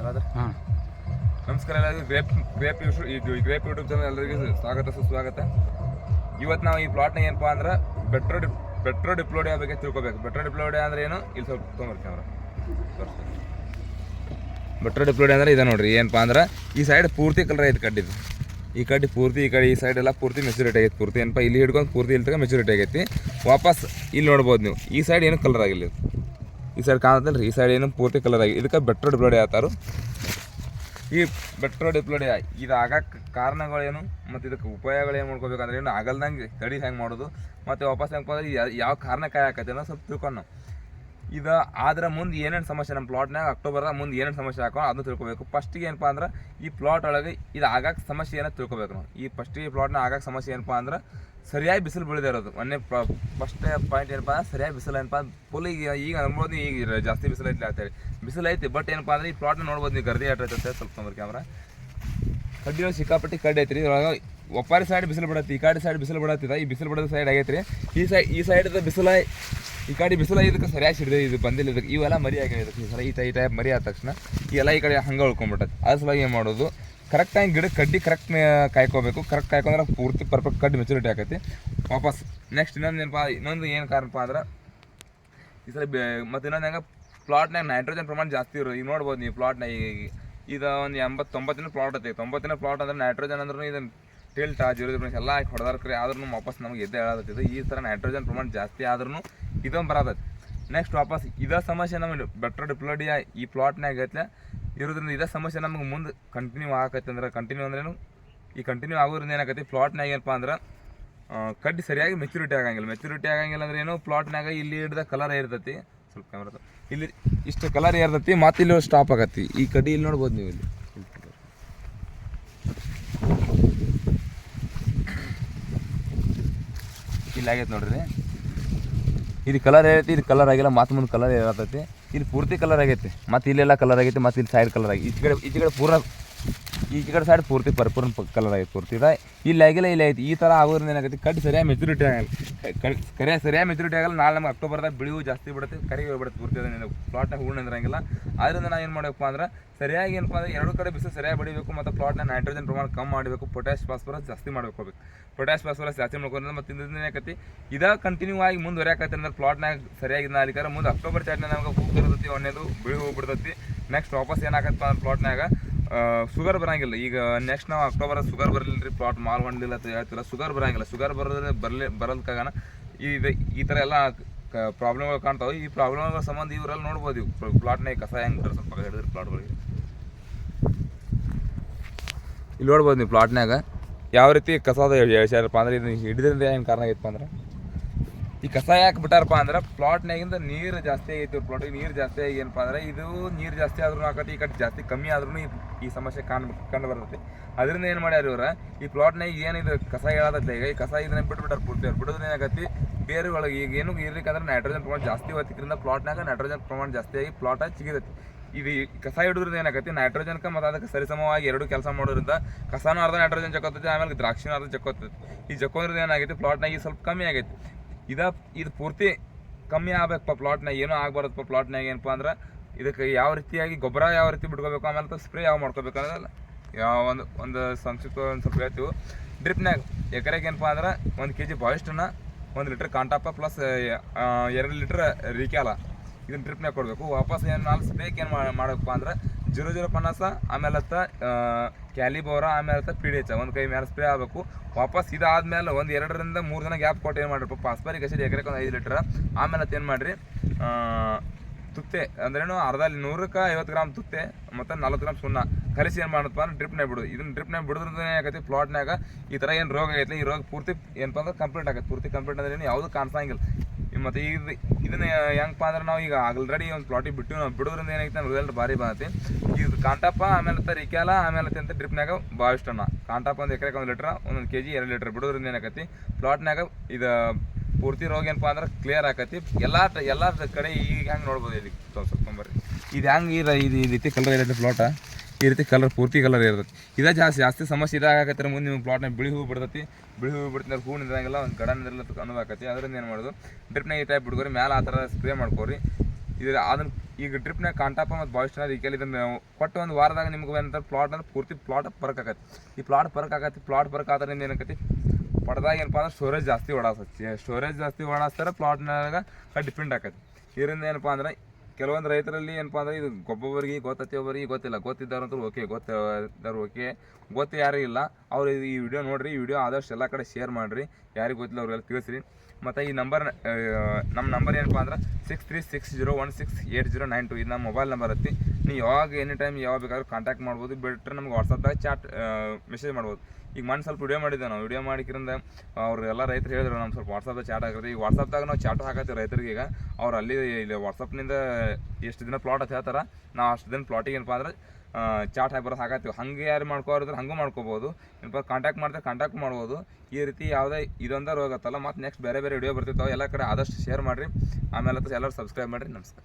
ಹಾಂ. ನಮಸ್ಕಾರ ಎಲ್ಲರಿಗೂ. ಗ್ರೇಪ್ ಗ್ರೇಪ್ ಯೂಶು ಈ ಗ್ರೇಪ್ ಯೂಟ್ಯೂಬ್ ಚಾನಲ್ ಎಲ್ಲರಿಗೂ ಸ್ವಾಗತ ಸುಸ್ವಾಗತ ಇವತ್ತು ನಾವು ಈ ಪ್ಲಾಟ್ನ ಏನಪ್ಪ ಅಂದ್ರೆ ಬೆಟ್ರೋ ಡಿ ಬೆಟ್ರೋ ಡಿಪ್ಲೋಡಿಯಾ ಬಗ್ಗೆ ತಿಳ್ಕೊಬೇಕು. ಬೆಟ್ರೋ ಡಿಪ್ಲೋಡಿಯಾ ಅಂದ್ರೆ ಏನು? ಇಲ್ಲಿ ಸ್ವಲ್ಪ ತೊಗೊಂಬರ್ತೀನಿ ಕ್ಯಾಮ್ರಾ ಬೆಟ್ರೋ ಡಿಪ್ಲೋಡಿಯಾ ಅಂದ್ರೆ ಇದೆ ನೋಡ್ರಿ. ಏನಪ್ಪ ಅಂದ್ರೆ ಈ ಸೈಡ್ ಪೂರ್ತಿ ಕಲರ್ ಐತೆ ಕಡ್ಡಿದು. ಈ ಕಡ್ಡಿ ಪೂರ್ತಿ ಈ ಕಡೆ ಈ ಸೈಡ್ ಎಲ್ಲ ಪೂರ್ತಿ ಮೆಚುರಿಟಿ ಆಗೈತೆ ಪೂರ್ತಿ. ಏನಪ್ಪ ಇಲ್ಲಿ ಹಿಡ್ಕೊಂಡು ಪೂರ್ತಿ ಇಲ್ಲಿ ತಗ ಮೆಚುರಿಟಿ ಆಗೈತಿ. ವಾಪಸ್ ಇಲ್ಲಿ ನೋಡ್ಬೋದು ನೀವು. ಈ ಸೈಡ್ ಏನು ಕಲರ್ ಆಗಿಲ್ಲ ಈ ಸೈಡ್ ಕಾಣತ್ತಲ್ಲ ಈ ಸೈಡ್ ಏನು ಪೂರ್ತಿ ಕಲರ್ ಆಗಿ ಇದಕ್ಕೆ ಬೆಟ್ರೋ ಡಿಪ್ಲೋಡೆ ಆತಾರು ಈ ಬೆಟ್ರೋ ಡಿಪ್ಲೋಡಿ ಇದಾಗಕ್ಕೆ ಕಾರಣಗಳೇನು ಮತ್ತು ಇದಕ್ಕೆ ಉಪಾಯಗಳು ಏನು ಮಾಡ್ಕೋಬೇಕಂದ್ರೆ ಏನು ಆಗಲ್ದಂಗೆ ತಡಿ ಹೆಂಗೆ ಮಾಡೋದು, ಮತ್ತು ವಾಪಸ್ ಹೆಂಗೆ ಯಾವ ಕಾರಣಕ್ಕೆ ಆಕತ್ತೆ ಅನ್ನೋ ಸ್ವಲ್ಪ ತಿಳ್ಕೊಂಡು. ನಾವು ಇದು ಆದ್ರೆ ಮುಂದೆ ಏನೇನು ಸಮಸ್ಯೆ ನಮ್ಮ ಪ್ಲಾಟ್ನಾಗ ಅಕ್ಟೋಬರ್ದಾಗ ಮುಂದೆ ಏನೇನು ಸಮಸ್ಯೆ ಹಾಕೋ ಅದನ್ನು ತಿಳ್ಕೊಬೇಕು. ಫಸ್ಟಿಗೆ ಏನಪ್ಪ ಅಂದ್ರೆ ಈ ಪ್ಲಾಟ್ ಒಳಗೆ ಇದು ಆಗಾಕ ಸಮಸ್ಯೆ ಏನೋ ತಿಳ್ಕೊಬೇಕು ನಾವು. ಈ ಫಸ್ಟಿಗೆ ಪ್ಲಾಟ್ನ ಆಗಕ್ಕೆ ಸಮಸ್ಯೆ ಏನಪ್ಪ ಅಂದ್ರೆ ಸರಿಯಾಗಿ ಬಿಸಿಲು ಬೀಳದೇ ಇರೋದು. ಒಂದೇ ಫಸ್ಟ್ ಪಾಯಿಂಟ್ ಏನಪ್ಪ ಸರಿಯಾಗಿ ಬಿಸಿಲು ಏನಪ್ಪ ಫುಲ್ ಈಗ ಈಗ ಅನ್ಬೋದು ಈಗ ಜಾಸ್ತಿ ಬಿಸಿಲು ಐತಿ ಅಂತೇಳಿ ಬಿಸಿಲು ಐತಿ ಬಟ್ ಏನಪ್ಪ ಅಂದ್ರೆ ಈ ಪ್ಲಾಟ್ನ ನೋಡ್ಬೋದು ನೀವು, ಗರ್ದಿ ಆಟ ಐತೆ ಸ್ವಲ್ಪ ನಂಬರ್ ಕ್ಯಾಮ್ರಾ. ಕಡ್ಡಿ ಸಿಕ್ಕಾಪಟ್ಟಿ ಕಡ್ಡಿ ಐತ್ರಿ. ಇದ್ರೊಳಗೆ ಒಪ್ಪಾರಿ ಸೈಡ್ ಬಿಸಿಲು ಬಿಡತ್ತೆ, ಈ ಕಾಡಿ ಸೈಡ್ ಬಿಸಿಲು ಬಿಡತ್ತಿದ, ಈ ಬಿಸಿಲು ಬಿಡೋದು ಸೈಡ್ ಆಗೈತ್ರಿ. ಈ ಸೈಡ್ ಈ ಸೈಡ್ ಬಿಸಿಲ ಈ ಕಡೆ ಬಿಸಿಲ ಇದಕ್ಕೆ ಸರಿಯಾಗಿ ಸಿಡಿದೆ ಇದು ಬಂದಿಲ್ಲ ಇದಕ್ಕೆ. ಇವೆಲ್ಲ ಮರಿ ಆಗಿದೆ ಈ ಸಲ ಈ ಟೈ ಟೈಪ್ ಮರಿ ಆದ ತಕ್ಷಣ ಈ ಎಲ್ಲ ಈ ಕಡೆ ಹಂಗೆ ಉಳ್ಕೊಂಡ್ಬಿಟ್ಟೈತೆ. ಅದ್ರ ಸಲುವಾಗಿ ಏನು ಮಾಡೋದು? ಕರೆಕ್ಟಾಗಿ ಗಿಡ ಕಡ್ಡಿ ಕರೆಕ್ಟ್ ಕಾಯ್ಕೋಬೇಕು. ಕರೆಕ್ಟ್ ಕಾಯ್ಕೊಂಡ್ರೆ ಪೂರ್ತಿ ಪರ್ಫೆಕ್ಟ್ ಕಡ್ಡಿ ಮೆಚುರಿಟಿ ಆಕೈತಿ. ವಾಪಸ್ ನೆಕ್ಸ್ಟ್ ಇನ್ನೊಂದು ಏನಪ್ಪ, ಇನ್ನೊಂದು ಏನು ಕಾರಣಪ್ಪ ಅಂದ್ರೆ ಈ ಸಲ ಮತ್ತು ಇನ್ನೊಂದು ಹೆಂಗೆ ಪ್ಲಾಟ್ನಾಗ ನೈಟ್ರೋಜನ್ ಪ್ರಮಾಣ ಜಾಸ್ತಿ ಇರೋ ಈಗ ನೋಡ್ಬೋದು ನೀವು ಪ್ಲಾಟ್ನಾಗ ಈಗ ಇದು ಒಂದು ಎಂಬತ್ತೊಂಬತ್ತಿನ ಪ್ಲಾಟ್ ಐತಿ. ತೊಂಬತ್ತಿನ ಪ್ಲಾಟ್ ಅಂದ್ರೆ ನೈಟ್ರೋಜನ್ ಅಂದ್ರೆ ಇದನ್ನು ಟಿಲ್ಟ ಜೀರೋ ಜೀರೋ ಎಲ್ಲ ಹಾಕಿ ಹೊಡೆದಾರ್ಕ್ರಿ ಆದ್ರೂ ವಾಪಸ್ ನಮಗೆ ಎದ್ದೆ ಹೇಳತ್ತಿದ್ದು ಈ ಥರ ನೈಟ್ರೋಜನ್ ಪ್ರಮಾಣ ಜಾಸ್ತಿ ಆದ್ರೂ ಇದೊಂದು ಬರತೈತಿ ನೆಕ್ಸ್ಟ್ ವಾಪಸ್ ಇದೇ ಸಮಸ್ಯೆ ನಮಗೆ ಬೆಟ್ರ್ ಡಿಪ್ಲೋಡಿಯಾ ಈ ಪ್ಲಾಟ್ನಾಗ ಐತ್ಲೆ. ಇರೋದ್ರಿಂದ ಇದೇ ಸಮಸ್ಯೆ ನಮಗೆ ಮುಂದೆ ಕಂಟಿನ್ಯೂ ಆಗತ್ತೆ ಅಂದ್ರೆ ಕಂಟಿನ್ಯೂ ಅಂದ್ರೇನು, ಈ ಕಂಟಿನ್ಯೂ ಆಗೋದ್ರಿಂದ ಏನಾಗತ್ತೆ ಪ್ಲಾಟ್ನಾಗ ಏನಪ್ಪ ಅಂದ್ರೆ ಕಡ್ಡಿ ಸರಿಯಾಗಿ ಮೆಚುರಿಟಿ ಆಗಂಗಿಲ್ಲ. ಮೆಚುರಿಟಿ ಆಗಂಗಿಲ್ಲ ಅಂದ್ರೆ ಏನು ಪ್ಲಾಟ್ನಾಗ ಇಲ್ಲಿ ಹಿಡಿದ ಕಲರ್ ಇರ್ತೈತಿ ಸ್ವಲ್ಪ ಕ್ಯಾಮ್ರದ ಇಲ್ಲಿ ಇಷ್ಟು ಕಲರ್ ಇರ್ತೈತಿ ಮತ್ತೆ ಇಲ್ಲಿ ಸ್ಟಾಪ್ ಆಗತ್ತಿ. ಈ ಕಡ್ಡಿ ಇಲ್ಲಿ ನೋಡ್ಬೋದು ನೀವು ಇಲ್ಲಿ ಇಲ್ಲಿ ಆಗೈತೆ ನೋಡ್ರಿ. ಇದು ಕಲರ್ ಆಗೈತಿ ಇದು ಕಲರ್ ಆಗಿಲ್ಲ ಮತ್ತೆ ಮುಂದೆ ಕಲರ್ ಇರತೈತಿ. ಇದು ಪೂರ್ತಿ ಕಲರ್ ಆಗೈತೆ. ಮತ್ತೆ ಇಲ್ಲೆಲ್ಲ ಕಲರ್ ಆಗೈತೆ, ಮತ್ತೆ ಇಲ್ಲಿ ಸೈಡ್ ಕಲರ್ ಆಗಿ ಈಚೆ ಕಡೆ ಈಚೆ ಕಡೆ ಪೂರ ಈ ಕಡೆ ಸೈಡ್ ಪೂರ್ತಿ ಪರ್ಪೂರ್ಣ ಕಲರ್ ಆಯ್ತು ಪೂರ್ತಿ ಇದೆ. ಇಲ್ಲಿ ಆಗಿಲ್ಲ, ಇಲ್ಲಿ ಐತಿ. ಈ ಥರ ಆಗೋದ್ರಿಂದ ಏನಾಗುತ್ತೆ ಕಟ್ ಸರಿಯಾಗಿ ಮೆಚುರಿಟಿ ಆಗಲ್ಲ. ಕರೆ ಸರಿಯಾಗಿ ಮೆಚುರಿಟಿ ಆಗಲ್ಲ. ನಾಳೆ ನಮ್ಗೆ ಅಕ್ಟೋಬರ್ದಾಗ ಬಿಳಿವು ಜಾಸ್ತಿ ಬಿಡುತ್ತೆ ಕರಿಗೆ ಹೋಗ್ಬಿಡುತ್ತೆ, ಪೂರ್ತಿ ಅದನ್ನ ಪ್ಲಾಟ್ನಾಗ ಹೂಳು ನಿಂದ್ರಂಗಿಲ್ಲ. ಅದರಿಂದ ನಾವು ಏನು ಮಾಡಬೇಕಪ್ಪ ಅಂದ್ರೆ, ಸರಿಯಾಗಿ ಏನಪ್ಪ ಅಂದ್ರೆ ಎರಡು ಕಡೆ ಬಿಸಿಲು ಸರಿಯಾಗಿ ಬಡಿಬೇಕು, ಮತ್ತು ಪ್ಲಾಟ್ನ ನೈಟ್ರೋಜನ್ ಪ್ರಮಾಣ ಕಮ್ಮಿ ಮಾಡಬೇಕು ಪೊಟ್ಯಾಶ್ ಫಾಸ್ಫರಸ್ ಜಾಸ್ತಿ ಮಾಡಬೇಕು ಪೊಟ್ಯಾಶ್ ಫಾಸ್ಫರಸ್ ಜಾಸ್ತಿ ಮಾಡ್ಕೊಂಡ್ರೆ ಮತ್ತು ಇದರಿಂದ ಏನಾಕತಿ ಇದಾಗ ಕಂಟಿನ್ಯೂ ಆಗಿ ಮುಂದುವರಿಯಾಕತ್ತೆ ಅಂದ್ರೆ ಪ್ಲಾಟ್ನಾಗ ಸರಿಯಾಗಿ ನಾಲಿಕಾರ ಮುಂದೆ ಅಕ್ಟೋಬರ್ ಚಾಟ್ನ ನಮ್ಗೆ ಹೂ ಬರ್ತೈತಿ ಬಿಳಿ ಹೂ ಬಿಡ್ತೈತಿ ನೆಕ್ಸ್ಟ್ ವಾಪಸ್ ಏನಾಗತ್ತಪ್ಪ ಅಂದ್ರೆ ಪ್ಲಾಟ್ನಾಗ ಶುಗರ್ ಬರಂಗಿಲ್ಲ. ಈಗ ನೆಕ್ಸ್ಟ್ ನಾವು ಅಕ್ಟೋಬರ್ ಶುಗರ್ ಬರಲಿಲ್ಲ ರೀ ಪ್ಲಾಟ್ ಮಾಲ್ ಹೊಂದಿಲ್ಲ ಅಂತ ಹೇಳ್ತಿಲ್ಲ ಶುಗರ್ ಬರಂಗಿಲ್ಲ. ಶುಗರ್ ಬರೋದ್ರೆ ಬರಲಿ ಬರೋದಕ್ಕಾಗಣ ಇದು ಈ ಥರ ಎಲ್ಲ ಪ್ರಾಬ್ಲಮ್ಗಳು ಕಾಣ್ತಾವೆ. ಈ ಪ್ರಾಬ್ಲಮ್ಗಳ ಸಂಬಂಧ ಇವರೆಲ್ಲ ನೋಡ್ಬೋದು ಇವು ಪ್ಲಾಟ್ನಾಗ ಕಸ ಹೆಂಗೆ ಬಿಟ್ರೆ ಸ್ವಲ್ಪ ಹಿಡಿದ್ರೆ ಪ್ಲಾಟ್ಗಳಿಗೆ ಇಲ್ಲಿ ನೋಡ್ಬೋದು ನೀವು ಪ್ಲಾಟ್ನಾಗ ಯಾವ ರೀತಿ ಕಸದ ಹೇಳಪ್ಪ ಅಂದ್ರೆ ಇದು ಹಿಡಿದ್ರಿಂದ ಏನು ಕಾರಣ ಆಗಿತ್ತು ಅಂದ್ರೆ? ಈ ಕಸ ಯಾಕೆ ಬಿಟ್ಟಾರಪ್ಪ ಅಂದ್ರೆ ಪ್ಲಾಟ್ನಾಗಿಂದ ನೀರು ಜಾಸ್ತಿ ಆಗೈತಿ ಪ್ಲಾಟಿಗೆ. ನೀರು ಜಾಸ್ತಿ ಆಗಿ ಏನಪ್ಪ ಅಂದ್ರೆ ಇದು ನೀರು ಜಾಸ್ತಿ ಆದ್ರೂ ಆಕತಿ, ಈ ಕಡೆ ಜಾಸ್ತಿ ಕಮ್ಮಿ ಆದ್ರೂ ಈ ಸಮಸ್ಯೆ ಕಾಣ್ ಕಂಡು ಬರ್ತೈತಿ ಅದರಿಂದ ಏನು ಮಾಡ್ಯಾರ ಇವ್ರ? ಈ ಪ್ಲಾಟ್ನಾಗ ಏನಿದೆ ಕಸ ಹೇಳತ್ತಲ್ಲ ಈಗ ಈ ಕಸ ಇದನ್ನ ಬಿಟ್ಬಿಟ್ಟಾರ ಪೂರ್ತಿ ಅವ್ರು. ಬಿಡೋದ್ರೆ ಏನಾಗತ್ತಿ ಬೇರೆ ಒಳಗೆ ಈಗ ಏನು ಇರ್ಲಿಕ್ಕಂದ್ರೆ ನೈಟ್ರೋಜನ್ ಪ್ರಮಾಣ ಜಾಸ್ತಿ ಹೋಗ್ತಿದ್ರಿಂದ ಪ್ಲಾಟ್ನಾಗ ನೈಟ್ರೋಜನ್ ಪ್ರಮಾಣ ಜಾಸ್ತಿ ಆಗಿ ಪ್ಲಾಟ್ ಚಿಗಿದೈತಿ. ಇದು ಈ ಕಸ ಹಿಡಿದ್ರಿಂದ ಏನಾಗತ್ತಿ ನೈಟ್ರೋಜನ್ಕ ಮತ್ತು ಅದಕ್ಕೆ ಸರಿಸಮವಾಗಿ ಎರಡು ಕೆಲಸ ಮಾಡೋದ್ರಿಂದ ಕಸನೂ ಅರ್ಧ ನೈಟ್ರೋಜನ್ ಜಕ್ಕೋತೈತಿ ಆಮೇಲೆ ದ್ರಾಕ್ಷಿನೂ ಅರ್ಧ ಜಕ್ಕೋತೈತಿ ಈ ಚಕ್ಕೋದ್ರಿಂದ ಏನಾಗೈತಿ ಪ್ಲಾಟ್ನಾಗ ಈಗ ಸ್ವಲ್ಪ ಕಮ್ಮಿ ಆಗೈತಿ. ಇದ ಇದು ಪೂರ್ತಿ ಕಮ್ಮಿ ಆಗ್ಬೇಕಪ್ಪ ಪ್ಲಾಟ್ನಾಗ ಏನೂ ಆಗಬಾರ್ದಪ್ಪ ಪ್ಲಾಟ್ನಾಗ ಏನಪ್ಪ ಅಂದ್ರೆ ಇದಕ್ಕೆ ಯಾವ ರೀತಿಯಾಗಿ ಗೊಬ್ಬರ ಯಾವ ರೀತಿ ಬಿಟ್ಕೋಬೇಕು ಆಮೇಲೆ ಸ್ಪ್ರೇ ಯಾವ ಮಾಡ್ಕೋಬೇಕು ಅನ್ನೋದಲ್ಲ ಯಾವ ಒಂದು ಒಂದು ಸಂಕ್ಷಿಪ್ತ ಒಂದು ಸ್ವಲ್ಪ ಹೇಳ್ತೀವಿ. ಡ್ರಿಪ್ನಾಗ ಎಕರೆಗೆ ಏನಪ್ಪ ಅಂದ್ರೆ ಒಂದು ಕೆ ಜಿ ಬಾಯಿಸ್ಟನ್ನ ಒಂದು ಲೀಟ್ರ್ ಕಾಂಟಾಪ ಪ್ಲಸ್ ಎರಡು ಲೀಟ್ರ್ ರೀಕ್ಯಾಲ ಇದನ್ನ ಡ್ರಿಪ್ನಾಗ ಕೊಡಬೇಕು. ವಾಪಸ್ ಏನು ನಾಲ್ಕು ಸ್ಪ್ರೇಕ್ ಏನು ಮಾಡಬೇಕಪ್ಪ ಅಂದ್ರೆ ಜೀರೋ ಜೀರೋ ಪನ್ನಾಸ ಆಮೇಲೆ ಕ್ಯಾಲಿಬೋರ, ಆಮೇಲೆ ಪಿ ಡಿ ಎಚ್, ಒಂದು ಕೈ ಮೇಲೆ ಸ್ಪ್ರೇ ಆಗಬೇಕು. ವಾಪಸ್ ಇದಾದ್ಮೇಲೆ ಒಂದು ಎರಡರಿಂದ ಮೂರು ದಿನ ಗ್ಯಾಪ್ ಕೊಟ್ಟು ಏನು ಮಾಡ್ರಿ? ಪಾಸ್ಪರಿಕ್ ಆಸಿಡ್ ಎಕರೆಗೆ ಒಂದು ಐದು ಲೀಟ್ರ್ ಆಮೇಲೆ ಏನು ಮಾಡಿರಿ? ತುತ್ತೆ, ಅಂದ್ರೇನು ಅರ್ಧ ನೂರಕ್ಕೆ ಐವತ್ತು ಗ್ರಾಮ್ ತುತ್ತೆ, ಮತ್ತು ನಲ್ವತ್ತು ಗ್ರಾಮ್ ಸುಣ್ಣ. ಕಲಿಸಿ ಏನು ಮಾಡಪ್ಪ ಅಂದ್ರೆ ಡ್ರಿಪ್ನೇ ಬಿಡು ಇದನ್ನ ಡ್ರಿಪ್ನೇ ಬಿಡೋದ್ರಿಂದ ಏನಾಗೈತಿ ಪ್ಲಾಟ್ನಾಗ ಈ ಥರ ಏನು ರೋಗ ಆಗೈತಿ ಈ ರೋಗ ಪೂರ್ತಿ ಏನಪ್ಪ ಅಂದ್ರೆ ಕಂಪ್ಲೀಟ್ ಆಗುತ್ತೆ. ಪೂರ್ತಿ ಕಂಪ್ಲೀಟ್ ಅಂದ್ರೆ ಏನು ಯಾವುದು ಕಾಣಿಸಂಗಿಲ್ಲ. ಮತ್ತು ಇದು ಇದನ್ನ ಹೆಂಗಪ್ಪ ಅಂದ್ರೆ ನಾವು ಈಗ ಆಲ್ರೆಡಿ ಒಂದು ಪ್ಲಾಟಿಗೆ ಬಿಟ್ಟು ನಾವು ಬಿಡೋದ್ರಿಂದ ಏನಾಗೈತೆ ರಿಸಲ್ಟ್ ಭಾರಿ ಬಂದೈತಿ. ಇದು ಕಾಂಟಪ್ಪ ಆಮೇಲೆ ರಿಕ್ಯಾಲ, ಆಮೇಲೆ ಅಂತ ಡ್ರಿಪ್ನಾಗ ಭಾವಿಷ್ಟನ್ನ ಕಾಂಟಪ್ಪ ಒಂದು ಎಕರೆಗೆ ಒಂದು ಲೀಟ್ರ್, ಒಂದೊಂದು ಕೆ ಜಿ ಎರಡು ಲೀಟ್ರ್ ಬಿಡೋದ್ರಿಂದ ಏನಾಗತ್ತಿ ಪ್ಲಾಟ್ನಾಗ ಇದು ಪೂರ್ತಿ ರೋಗ ಏನಪ್ಪ ಅಂದ್ರೆ ಕ್ಲಿಯರ್ ಆಕತಿ ಎಲ್ಲ ಎಲ್ಲ ಕಡೆ ಈಗ ಹೆಂಗೆ ನೋಡ್ಬೋದು ಇಲ್ಲಿ ಸ್ವಲ್ಪ ಸ್ವಲ್ಪ ಬರ್ರಿ. ಇದು ಹೆಂಗೆ ಇದು ಇದು ರೀತಿ ಕಲರ್ ಇರುತ್ತೆ ಪ್ಲಾಟ ಈ ರೀತಿ ಕಲರ್ ಪೂರ್ತಿ ಕಲರ್ ಇರ್ತೈತಿ. ಇದ ಜಾಸ್ತಿ ಜಾಸ್ತಿ ಸಮಸ್ಯೆ ಇದಾಗತ್ತೆ ಮುಂದೆ ನಿಮ್ಮ ಪ್ಲಾಟ್ನಾಗ ಬಿಳಿ ಹೂ ಬಿಡ್ತೈತಿ. ಬಿಳಿ ಹೂ ಬಿಡ್ತಾರೆ ಹೂ ನಿಂದ್ರಂಗಿಲ್ಲ ಒಂದು ಗಡ ನಿಂದಿರಲ್ಲ ಅನ್ನೋದಾಕತಿ ಅದರಿಂದ ಏನು ಮಾಡೋದು? ಡ್ರಿಪ್ನಾಗ ಈ ಟೈಪ್ ಬಿಡ್ಕೋರಿ ಮೇಲೆ ಆ ಥರ ಸ್ಪ್ರೇ ಮಾಡ್ಕೋರಿ. ಇದು ಅದನ್ನ ಈಗ ಡ್ರಿಪ್ನಾಗ ಕಾಂಟಾಪ ಮತ್ತು ಬಾಯ್ಸ್ ಈ ಇದನ್ನು ಕೊಟ್ಟು ಒಂದು ವಾರದಾಗ ನಿಮ್ಗೆ ಏನಂತಾರೆ ಪ್ಲಾಟ್ ಅಂದ್ರೆ ಪೂರ್ತಿ ಪ್ಲಾಟ್ ಪರ್ಕ್ ಆಗತ್ತೆ. ಈ ಪ್ಲಾಟ್ ಪರ್ಕ್ ಆಗತ್ತೆ ಪ್ಲಾಟ್ ಪರ್ಕ್ ಆದ್ರಿಂದ ಏನಾಕತಿ ಪಡ್ದಾಗ ಏನಪ್ಪ ಅಂದ್ರೆ ಸ್ಟೋರೇಜ್ ಜಾಸ್ತಿ ಓಡಾಸತ್ತೆ ಸ್ಟೋರೇಜ್ ಜಾಸ್ತಿ ಓಡಾಸ್ತಾರೆ ಪ್ಲಾಟ್ನಾಗ ಡಿಪೆಂಡ್ ಆಕತಿ ಇದರಿಂದ ಏನಪ್ಪ ಅಂದ್ರೆ ಕೆಲವೊಂದು ರೈತರಲ್ಲಿ ಏನಪ್ಪ ಅಂದ್ರೆ ಇದು ಒಬ್ಬೊಬ್ಬರಿಗೆ ಗೊತ್ತತಿ ಒಬ್ಬರಿಗೆ ಗೊತ್ತಿಲ್ಲ. ಗೊತ್ತಿದ್ದಾರಂತೂ ಓಕೆ ಗೊತ್ತಿದ್ದಾರೆ ಓಕೆ ಗೊತ್ತು ಯಾರೂ ಇಲ್ಲ. ಅವ್ರು ಈ ವಿಡಿಯೋ ನೋಡಿರಿ, ಈ ವಿಡಿಯೋ ಆದಷ್ಟು ಎಲ್ಲ ಕಡೆ ಶೇರ್ ಮಾಡಿರಿ. ಯಾರಿಗೆ ಗೊತ್ತಿಲ್ಲ ಅವ್ರಿಗೆಲ್ಲ ತಿಳಿಸ್ರಿ. ಮತ್ತು ಈ ನಂಬರ್ ನಮ್ಮ ನಂಬರ್ ಏನಪ್ಪ ಅಂದ್ರೆ six three six zero one six eight zero nine two ಇದು ನಮ್ಮ ಮೊಬೈಲ್ ನಂಬರ್ ಐತಿ. ನೀವು ಯಾವಾಗ ಎನಿ ಟೈಮ್ ಯಾವಾಗ ಬೇಕಾದ್ರೂ ಕಾಂಟ್ಯಾಕ್ಟ್ ಮಾಡ್ಬೋದು. ಬಿಟ್ಟರೆ ನಮ್ಗೆ ವಾಟ್ಸಪ್ದಾಗ ಚಾಟ್ ಮೆಸೇಜ್ ಮಾಡ್ಬೋದು. ಈಗ ಮನ್ ಸ್ವಲ್ಪ ವಿಡಿಯೋ ಮಾಡಿದ್ದೆ ನಾವು ವಿಡಿಯೋ ಮಾಡಿಕ್ರಿಂದ ಅವ್ರು ಎಲ್ಲ ರೈತರು ಹೇಳಿದ್ರು ನಮ್ಮ ಸ್ವಲ್ಪ ವಾಟ್ಸಪ್ದಾಗ ಚಾಟ್ ಹಾಕಿದ್ರೆ ಈಗ ವಾಟ್ಸಪ್ದಾಗ ನಾವು ಚಾಟ್ ಹಾಕತ್ತೀವಿ ರೈತರಿಗೆ ಈಗ. ಅವ್ರು ಅಲ್ಲಿ, ಇಲ್ಲಿ ವಾಟ್ಸಪ್ನಿಂದ ಎಷ್ಟು ದಿನ ಪ್ಲಾಟ್ ಅಂತ ಹೇಳ್ತಾರೆ? ನಾವು ಅಷ್ಟು ದಿನ ಪ್ಲಾಟಿಗೆ ಏನಪ್ಪ ಅಂದ್ರೆ ಚಾಟ್ ಹಾಕಿ ಬರೋದು ಹಾಕತ್ತೀವಿ ಹಂಗೆ ಯಾರು ಮಾಡ್ಕೋರಿದ್ರೆ ಹಂಗೂ ಮಾಡ್ಕೋಬೋದು ಏನಪ್ಪ ಕಾಂಟ್ಯಾಕ್ಟ್ ಮಾಡ್ತಾರೆ ಕಾಂಟ್ಯಾಕ್ಟ್ ಮಾಡ್ಬೋದು. ಈ ರೀತಿ ಯಾವುದೇ ಇದೊಂದೇ ರೋಗ ಮತ್ತೆ ಮತ್ತು ನೆಕ್ಸ್ಟ್ ಬೇರೆ ಬೇರೆ ವಿಡಿಯೋ ಬರ್ತಿರ್ತಾವೆ, ಎಲ್ಲ ಕಡೆ ಆದಷ್ಟು ಶೇರ್ ಮಾಡಿರಿ. ಆಮೇಲೆ ಎಲ್ಲರೂ ಸಬ್ಸ್ಕ್ರೈಬ್ ಮಾಡಿರಿ. ನಮಸ್ಕಾರ.